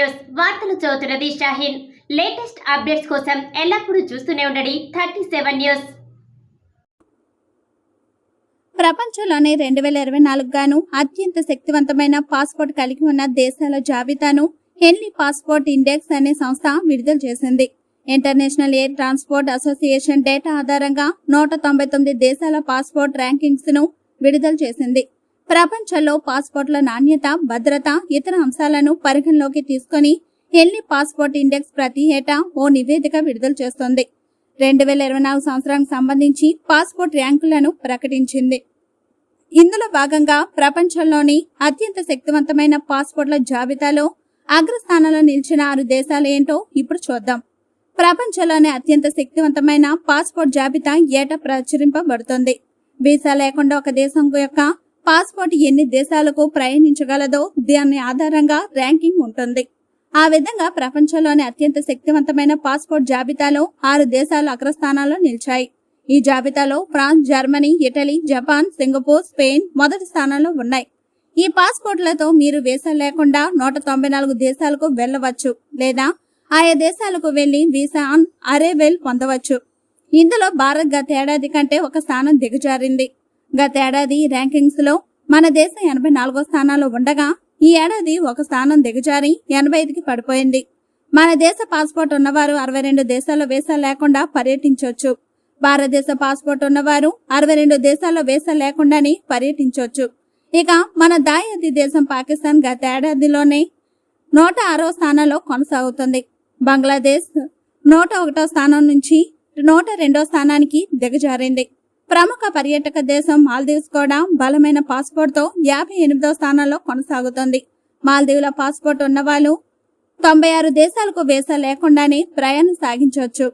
చదువుతున్నది Shaheen. Latest updates కోసం ఎల్లప్పుడూ చూస్తూనే ఉండండి థర్టీ సెవెన్ న్యూస్. ప్రపంచంలోనే రెండు వేల ఇరవై నాలుగు గాను అత్యంత శక్తివంతమైన పాస్పోర్ట్ కలిగి ఉన్న దేశాల జాబితాను హెన్లీ పాస్పోర్ట్ ఇండెక్స్ అనే సంస్థ విడుదల చేసింది. International Air Transport Association data ఆధారంగా నూట తొంభై తొమ్మిది దేశాల పాస్పోర్ట్ ర్యాంకింగ్స్ను విడుదల చేసింది. ప్రపంచంలో పాస్పోర్ట్ల నాణ్యత భద్రత ఇతర అంశాలను పరిగణలోకి తీసుకొని హెన్లీ పాస్పోర్ట్ ఇండెక్స్ ప్రతి ఏటా ఓ నివేదిక విడుదల చేస్తోంది. రెండు వేల ఇరవై నాలుగు సంవత్సరానికి సంబంధించి పాస్పోర్ట్ ర్యాంకులను ప్రకటించింది. ఇందులో భాగంగా ప్రపంచంలోని అత్యంత శక్తివంతమైన పాస్పోర్ట్ల జాబితాలో అగ్రస్థానంలో నిలిచిన ఆరు దేశాలు ఏంటో ఇప్పుడు చూద్దాం. ప్రపంచంలోనే అత్యంత శక్తివంతమైన పాస్పోర్ట్ జాబితా ఏటా ప్రచురింపబడుతుంది. వీసా లేకుండా ఒక దేశం యొక్క పాస్పోర్ట్ ఎన్ని దేశాలకు ప్రయాణించగలదో దాని ఆధారంగా ర్యాంకింగ్ ఉంటుంది. ఆ విధంగా ప్రపంచంలోని అత్యంత శక్తివంతమైన పాస్పోర్ట్ జాబితాలో ఆరు దేశాలు అగ్రస్థానాల్లో నిలిచాయి. ఈ జాబితాలో France Germany Italy Japan Singapore Spain మొదటి స్థానంలో ఉన్నాయి. ఈ పాస్పోర్ట్లతో మీరు వీసా లేకుండా నూట తొంభై నాలుగు దేశాలకు వెళ్ళవచ్చు లేదా ఆయా దేశాలకు వెళ్ళి వీసా ఆన్ అరేవెల్ పొందవచ్చు. ఇందులో భారత్ గత ఏడాది కంటే ఒక స్థానం దిగజారింది. గతేడాది ర్యాంకింగ్స్లో ర్యాంకింగ్స్లో మన దేశం ఎనభై నాలుగో స్థానాల్లో ఉండగా ఈ ఏడాది ఒక స్థానం దిగజారి ఎనభై ఐదుకి పడిపోయింది. మన దేశ పాస్పోర్ట్ ఉన్నవారు అరవై రెండు దేశాల్లో వీసా లేకుండా పర్యటించవచ్చు భారతదేశ పాస్పోర్ట్ ఉన్నవారు అరవై రెండు దేశాల్లో వీసా లేకుండానే పర్యటించవచ్చు ఇక మన దాయాది దేశం పాకిస్తాన్ గత ఏడాదిలోనే నూట ఆరో స్థానంలో కొనసాగుతుంది. బంగ్లాదేశ్ నూట ఒకటో స్థానం నుంచి నూట రెండో స్థానానికి దిగజారింది. ప్రముఖ పర్యాటక దేశం మాల్దీవ్స్ కూడా బలమైన పాస్పోర్ట్తో యాభై ఎనిమిదో స్థానంలో కొనసాగుతుంది. మాల్దీవుల పాస్పోర్ట్ ఉన్నవాళ్ళు తొంభై ఆరు దేశాలకు వీసా లేకుండానే ప్రయాణం సాగించవచ్చు.